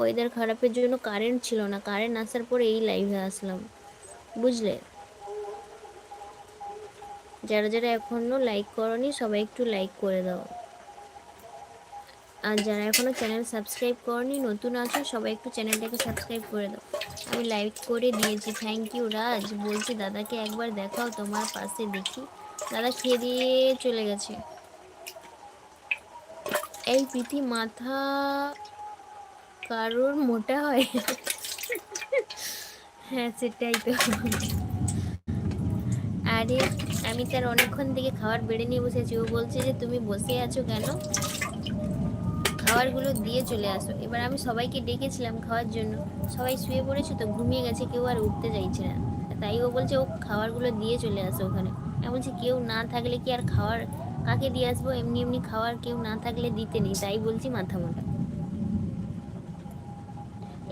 Weather খারাপের জন্য current ছিল না। কারেন্ট আসার পরে এই লাইভে আসলাম। বুঝলে? যারা যারা এখনও লাইক করনি, সবাই একটু লাইক করে দাও। আর যারা এখনও চ্যানেল সাবস্ক্রাইব করনি, নতুন আছো, সবাই একটু চ্যানেলটাকে সাবস্ক্রাইব করে দাও। আমি লাইক করে দিয়েছি। Thank you Raj. বলছি, দাদাকে একবার দেখাও তোমার পাশে, দেখি। দাদা খেয়ে দিয়ে চলে গেছে। এই প্রীতি মাথা কারোর মোটা হয়। হ্যাঁ সেটাই তো। আরে, আমি তার অনেকক্ষণ থেকে খাবার বেড়ে নিয়ে বসেছি। ও বলছে যে, তুমি বসে আছো কেন? খাবারগুলো দিয়ে চলে আসো। এবার আমি সবাইকে ডেকেছিলাম খাওয়ার জন্য। সবাই শুয়ে পড়েছে তো ঘুমিয়ে গেছে, কেউ আর উঠতে চাইছে না। তাই ও বলছে, ও, খাবারগুলো দিয়ে চলে আসো ওখানে। আমি বলছি, কেউ না থাকলে কি আর খাওয়ার কাকে দিয়ে আসব? এমনি এমনি খাওয়ার কেউ না থাকলে দিতে নেই। তাই বলছি, মাথা মোটা।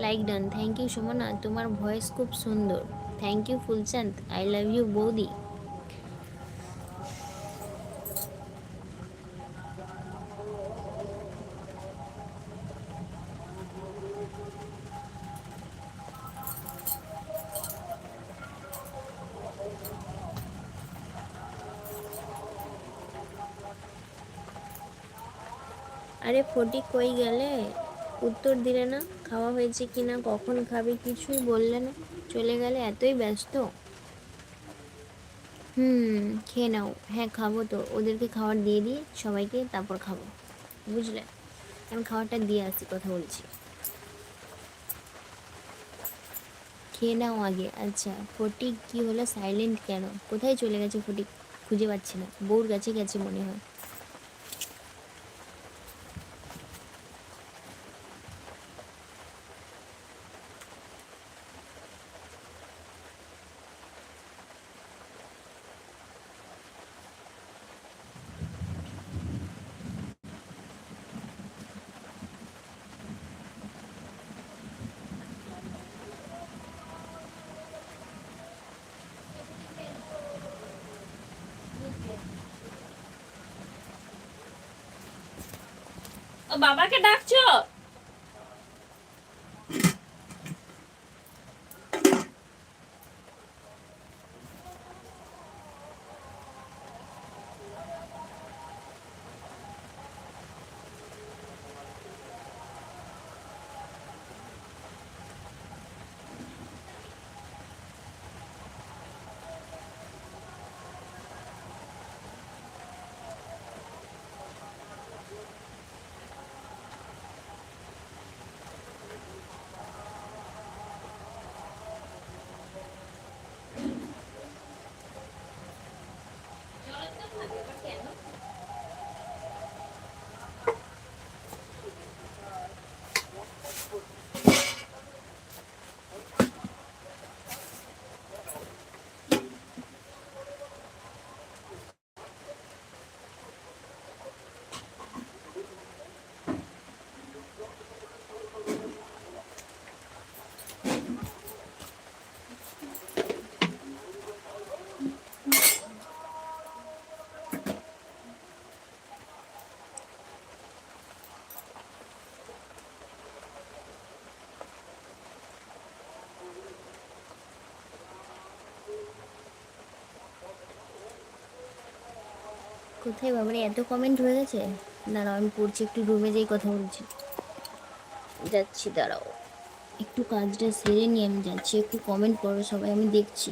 Like done thank you Sumana তোমার ভয়েস খুব সুন্দর। Thank you Phulchand I love you বৌদি আরে ফটিক কই গেলে? উত্তর দিলে না খাওয়া হয়েছে কি না কখন খাবে কিছুই বললে না, চলে গেলে এতই ব্যস্ত। হুম, খেয়ে নাও। হ্যাঁ খাব তো। ওদেরকে খাবার দিয়ে দিয়ে সবাইকে তারপর খাব। বুঝলে? আমি খাবারটা দিয়ে আসি কথা বলছি। খেয়ে নাও আগে। আচ্ছা ফটিক কি হলো? সাইলেন্ট কেন? কোথায় চলে গেছে ফটিক? খুঁজে পাচ্ছি না। বউর কাছে গেছে মনে হয়। ও বাবাকে ডাকছো? compartiendo. কোথায় বাবারে এত কমেন্ট হয়ে গেছে? দাঁড়াও, আমি পড়ছি একটু রুমে যেই কথা বলছি। যাচ্ছি, দাঁড়াও। একটু কাজটা সেরে নিয়ে আমি যাচ্ছি। একটু কমেন্ট করো সবাই, আমি দেখছি।